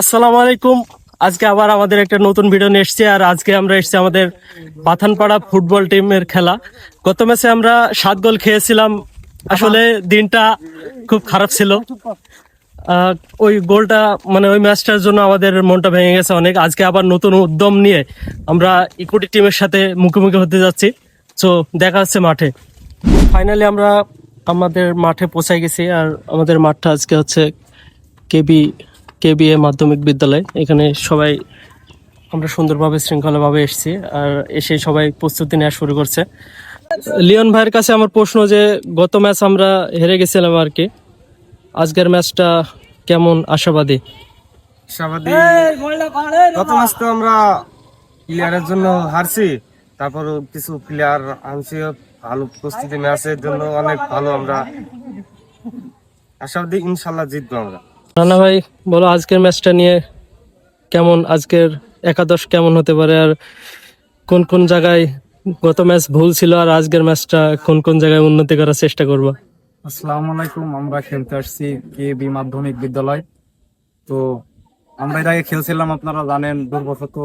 আসসালামু আলাইকুম। আজকে আবার আমাদের একটা নতুন ভিডিও নিয়ে এসেছি, আর আজকে আমরা এসেছি আমাদের পাথানপাড়া ফুটবল টিমের খেলা। গত ম্যাচে আমরা সাত গোল খেয়েছিলাম। আসলে দিনটা খুব খারাপ ছিল। ওই গোলটা মানে ওই ম্যাচটার জন্য আমাদের মনটা ভেঙে গেছে অনেক। আজকে আবার নতুন উদ্যম নিয়ে আমরা ইকুটি টিমের সাথে মুখোমুখি হতে যাচ্ছি। তো দেখা হচ্ছে মাঠে। ফাইনালি আমরা আমাদের মাঠে পৌঁছাই গেছি, আর আমাদের মাঠটা আজকে হচ্ছে কেবি কেবিএ মাধ্যমিক বিদ্যালয়। এখানে সবাই আমরা সুন্দরভাবে শৃঙ্খলাভাবে এসেছি আর এসে সবাই প্রস্তুতি নেওয়া শুরু করছে। লিওন ভাইয়ের কাছে আমার প্রশ্ন যে গত ম্যাচ আমরা হেরে গেছিলাম আর কি। আজকের ম্যাচটা কেমন আশাবাদী? আশাবাদী। গত মাস তো আমরা প্লেয়ারের জন্য হারছি। তারপর কিছু প্লেয়ার আনছি ভালো প্রস্তুতি ম্যাচের জন্য অনেক ভালো আমরা আশাবাদী ইনশাল্লাহ জিতবো আমরা। রানা ভাই, বলো আজকের ম্যাচটা নিয়ে কেমন? আজকের একাদশ কেমন হতে পারে? আর কোন কোন জায়গায় গত ম্যাচ ভুল ছিল আর আজকের ম্যাচটা কোন কোন জায়গায় উন্নতি করার চেষ্টা করব? আসসালামু আলাইকুম, আমরা খেলতে আসছি কে বি মাধ্যমিক বিদ্যালয়। তো আমরা এর আগে খেলছিলাম, আপনারা জানেন দুর্বশত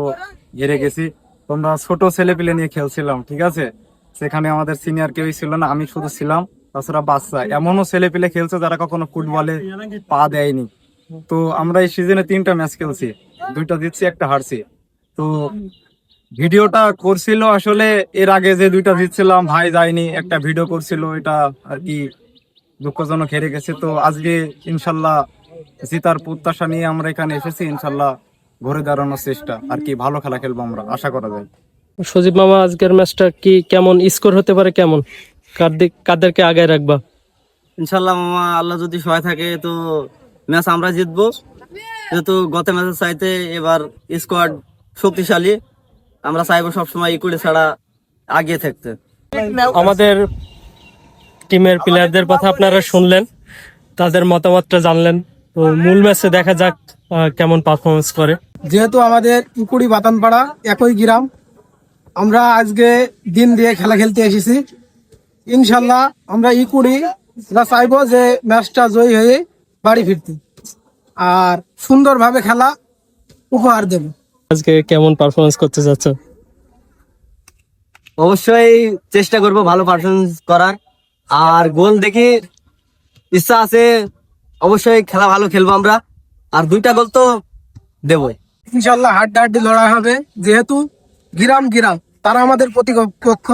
হেরে গেছি। তোমরা ছোট ছেলে পেলে নিয়ে খেলছিলাম, ঠিক আছে? সেখানে আমাদের সিনিয়র কেউই ছিল না, আমি শুধু ছিলাম। তাছাড়া বাচ্চা, এমনও ছেলে পেলে খেলছে যারা কখনো ফুটবলে পা দেয়নি। তো আমরা এই সিজনে তিনটা ম্যাচ খেলছি। দুইটা জিতছি একটা হারছি। তো ভিডিওটা করছিল আসলে এর আগে যে দুইটা জিতছিলাম ভাই যায়নি একটা ভিডিও করছিল এটা আর কি দুঃখজনক হেরে গেছে। তো আজকে ইনশাল্লাহ জিতার প্রত্যাশা নিয়ে আমরা এখানে এসেছি ইনশাল্লাহ ঘুরে দাঁড়ানোর চেষ্টা। আর কি ভালো খেলা খেলব আমরা আশা করা যায়। সজীব মামা আজকের ম্যাচটা কি কেমন? স্কোর হতে পারে কেমন? কার দিক কাদেরকে আগে রাখবা? ইনশাল্লাহ মামা আল্লাহ যদি সহায় থাকে তো ম্যাচ আমরা জিতবো। যেহেতু গত ম্যাচের চাইতে এবার স্কোয়াড শক্তিশালী আমরা চাইব সবসময় ইকুড়ি ছাড়া আগিয়ে থাকতে। আমাদের টিমের প্লেয়ারদের কথা আপনারা শুনলেন তাদের মতামতটা জানলেন। তো মূল ম্যাচে দেখা যাক কেমন পারফরমেন্স করে। যেহেতু আমাদের ইকুড়ি বাতানপাড়া একই গ্রাম আমরা আজকে দিন দিয়ে খেলা খেলতে এসেছি। ইনশাল্লাহ আমরা ইকুড়ি চাইব যে ম্যাচটা জয়ী হয়ে বাড়ি ফিরতে। আর সুন্দরভাবে খেলা উপহার দেব। আজকে কেমন পারফরমেন্স করতে যাচ্ছ অবশ্যই চেষ্টা করব ভালো পারফরমেন্স করার। আর গোল দেখি ইচ্ছা আছে অবশ্যই খেলা ভালো খেলব আমরা। আর দুইটা গোল তো দেবই। ইনশাল্লাহ হাড্ডাহাড্ডি লড়াই হবে। যেহেতু গ্রাম গ্রাম তারা আমাদের প্রতিপক্ষ।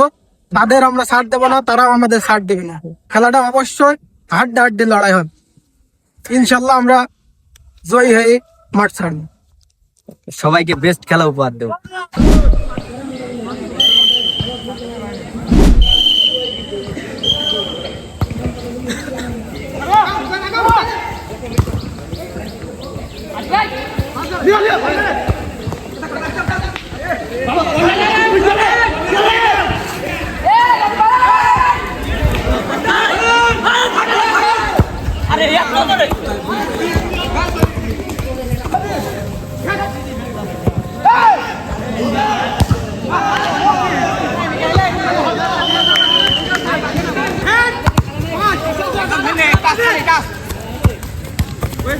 তাদের আমরা ছাড় দেবো না তারাও আমাদের ছাড় দেবে না। খেলাটা অবশ্যই হাড্ডাহাড্ডি লড়াই হবে। ইনশাল্লাহ আমরা জয় হয়ে মাঠ ছাড়ব। সবাইকে বেস্ট খেলা উপহার দেব। আরে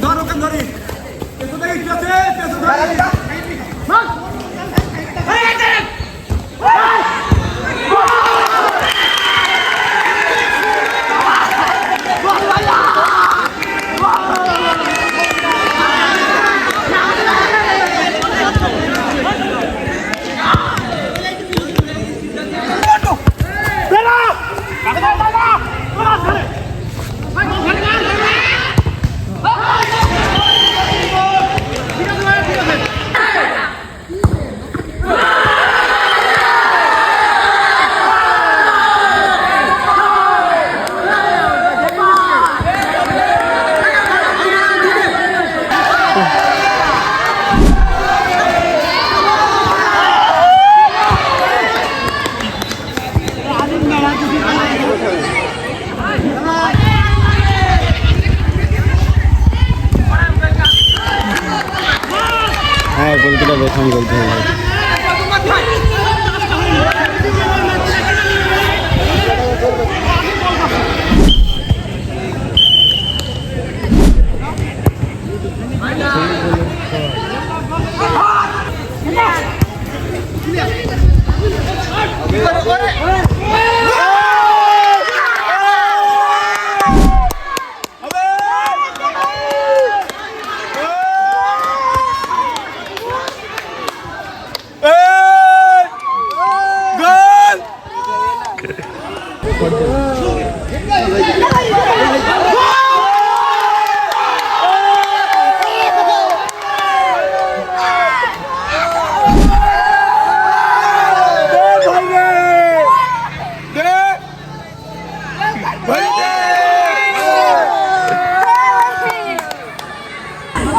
ধর ওখান ধরি? Come on!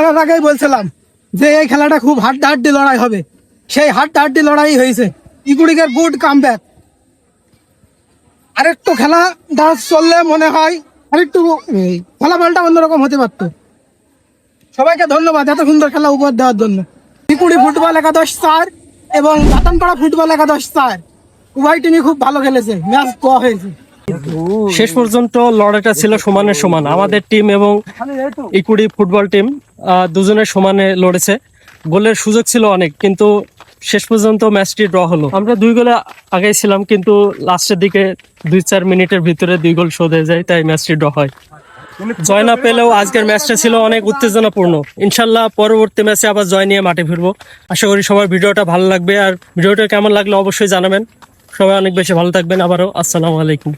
খেলাটার আগেই বলছিলাম যে এই খেলাটা খুব হাড্ডাহাড্ডি লড়াই হবে। সেই হাড্ডাহাড্ডি লড়াই হয়েছে। ইগুড়িকের গুড কাম ব্যাক আরেকটু খেলা ডান্স চললে মনে হয় আরেকটু ফলাফলটা অন্যরকম হতে পারতো। সবাইকে ধন্যবাদ এত সুন্দর খেলা উপহার দেওয়ার জন্য। ইকুড়ি ফুটবল একাদশ চার এবং বাতানপাড়া ফুটবল একাদশ চার উভয় টিমই খুব ভালো খেলেছে, ম্যাচ পাওয়া হয়েছে। শেষ পর্যন্ত লড়াইটা ছিল সমানের সমান। আমাদের টিম এবং ইকুড়ি ফুটবল টিম দুজনের সমানে লড়েছে। গোলের সুযোগ ছিল অনেক, কিন্তু শেষ পর্যন্ত ম্যাচটি ড্র হলো। আমরা দুই গোলে আগে ছিলাম, কিন্তু লাস্টের দিকে দুই চার মিনিটের ভিতরে দুই গোল শোধ হয়ে যায়, তাই ম্যাচটি ড্র হয়। জয় না পেলেও আজকের ম্যাচটা ছিল অনেক উত্তেজনাপূর্ণ। ইনশাল্লাহ পরবর্তী ম্যাচে আবার জয় নিয়ে মাঠে ফিরবো। আশা করি সবার ভিডিওটা ভালো লাগবে, আর ভিডিওটা কেমন লাগল অবশ্যই জানাবেন। সবাই অনেক বেশি ভালো থাকবেন, আবারও আসসালামু আলাইকুম।